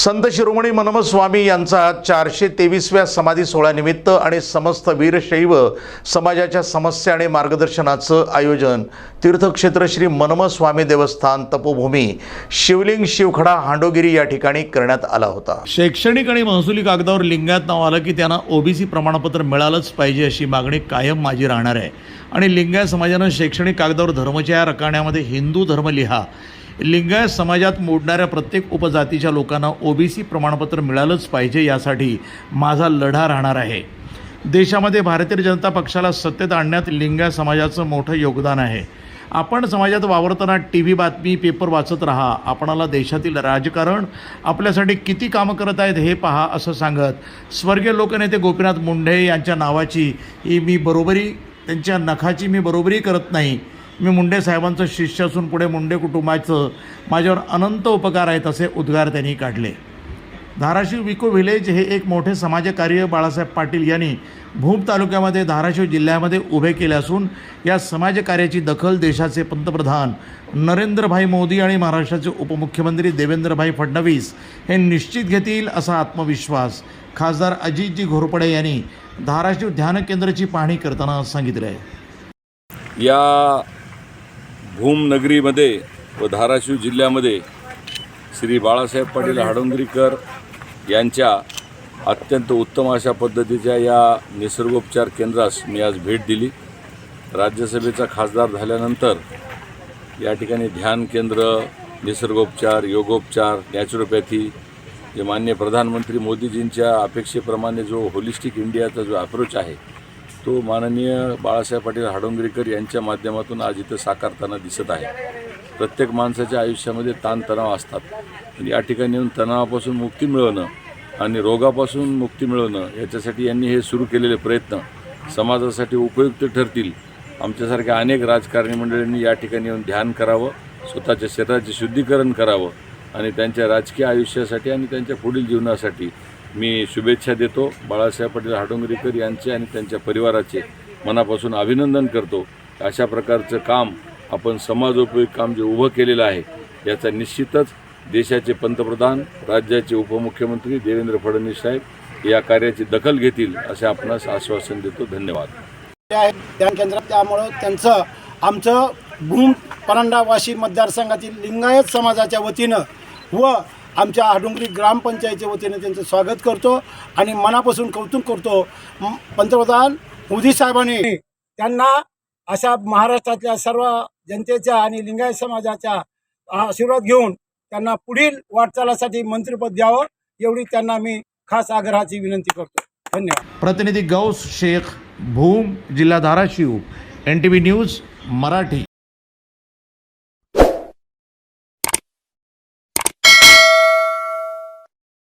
संत शिरोमणी मनम स्वामी यांचा चारशे तेवीसव्या समाधी सोहळ्यानिमित्त आणि समस्त वीरशैव समाजाच्या समस्या आणि मार्गदर्शनाचं आयोजन. तीर्थक्षेत्र श्री मनम स्वामी देवस्थान तपोभूमी शिवलिंग शिवखडा हांडोगिरी या ठिकाणी करण्यात आला होता. शैक्षणिक आणि महसुली कागदावर लिंगायत नाव आलं की त्यांना ओबीसी प्रमाणपत्र मिळालंच पाहिजे अशी मागणी कायम माझी राहणार आहे. आणि लिंगायत समाजानं शैक्षणिक कागदावर धर्मच्या या रकाण्यामध्ये हिंदू धर्म लिहा. लिंगायत समाजात मोडणाऱ्या प्रत्येक उपजातीच्या लोकांना ओबीसी प्रमाणपत्र मिळालंच पाहिजे यासाठी माझा लढा राहणार आहे. देशामध्ये भारतीय जनता पक्षाला सत्तेत आणण्यात लिंगायत समाजाचं मोठं योगदान आहे. आपण समाजात वावरताना टी व्ही बातमी पेपर वाचत राहा. आपणाला देशातील राजकारण आपल्यासाठी किती कामं करत आहेत हे पहा असं सांगत स्वर्गीय लोकनेते गोपीनाथ मुंडे यांच्या नावाची ही मी बरोबरी त्यांच्या नखाची मी बरोबरी करत नाही. मी मुंडे साहेबांचं शिष्य असून पुढे मुंडे कुटुंबाचं माझ्यावर अनंत उपकार आहेत असे उद्गार त्यांनी काढले. धाराशिव विको व्हिलेज हे एक मोठे समाजकार्य बाळासाहेब पाटील यांनी भूम तालुक्यामध्ये धाराशिव जिल्ह्यामध्ये उभे केले असून या समाजकार्याची दखल देशाचे पंतप्रधान नरेंद्रभाई मोदी आणि महाराष्ट्राचे उपमुख्यमंत्री देवेंद्रभाई फडणवीस हे निश्चित घेतील असा आत्मविश्वास खासदार अजितजी घोरपडे यांनी धाराशिव ध्यान केंद्राची पाहणी करताना सांगितले आहे या भूमनगरीमध्ये व धाराशिव जिल्ह्यामध्ये श्री बाळासाहेब पाटील हाडोंगरीकर यांच्या अत्यंत उत्तम अशा पद्धतीच्या या निसर्गोपचार केंद्रास मी आज भेट दिली. राज्यसभेचा खासदार झाल्यानंतर या ठिकाणी ध्यान केंद्र निसर्गोपचार योगोपचार नॅचरोपॅथी जे मान्य प्रधानमंत्री मोदीजींच्या अपेक्षेप्रमाणे जो होलिस्टिक इंडियाचा जो अप्रोच आहे तो माननीय बाळासाहेब पाटील हाडोंगरीकर यांच्या माध्यमातून आज इथं साकारताना दिसत आहे. प्रत्येक माणसाच्या आयुष्यामध्ये ताणतणाव असतात. आणि या ठिकाणी येऊन तणावापासून मुक्ती मिळवणं आणि रोगापासून मुक्ती मिळवणं याच्यासाठी यांनी हे सुरू केलेले प्रयत्न समाजासाठी उपयुक्त ठरतील. आमच्यासारख्या अनेक राजकारणी मंडळींनी या ठिकाणी येऊन ध्यान करावं स्वतःच्या शरीराचे शुद्धीकरण करावं आणि त्यांच्या राजकीय आयुष्यासाठी आणि त्यांच्या पुढील जीवनासाठी मी शुभेच्छा देतो. बाळासाहेब पाटील हाडोंगरीकर यांचे आणि त्यांच्या परिवाराचे मनापासून अभिनंदन करतो. अशा प्रकारचं काम आपण समाजोपयोगी काम जे उभं केलेलं आहे याचा निश्चितच देशाचे पंतप्रधान राज्याचे उपमुख्यमंत्री देवेंद्र फडणवीस साहेब या कार्याची दखल घेतील असे आपणास आश्वासन देतो. धन्यवाद. ते आहेत ध्यान केंद्रात. त्यामुळं त्यांचं आमचं भूम परांडा वाशी मतदारसंघातील लिंगायत समाजाच्या वतीनं व आमच्या आडुंगरी ग्रामपंचायतीच्या वतीने त्यांचं स्वागत करतो आणि मनापासून कौतुक करतो. पंतप्रधान मोदी साहेबांनी त्यांना अशा महाराष्ट्रातल्या सर्व जनतेच्या आणि लिंगायत समाजाच्या आशीर्वाद घेऊन त्यांना पुढील वाटचालासाठी मंत्रिपद द्यावं एवढी त्यांना मी खास आग्रहाची विनंती करतो. धन्यवाद. प्रतिनिधी गौस शेख भूम जिल्हा Dharashiv N T V news Marathi.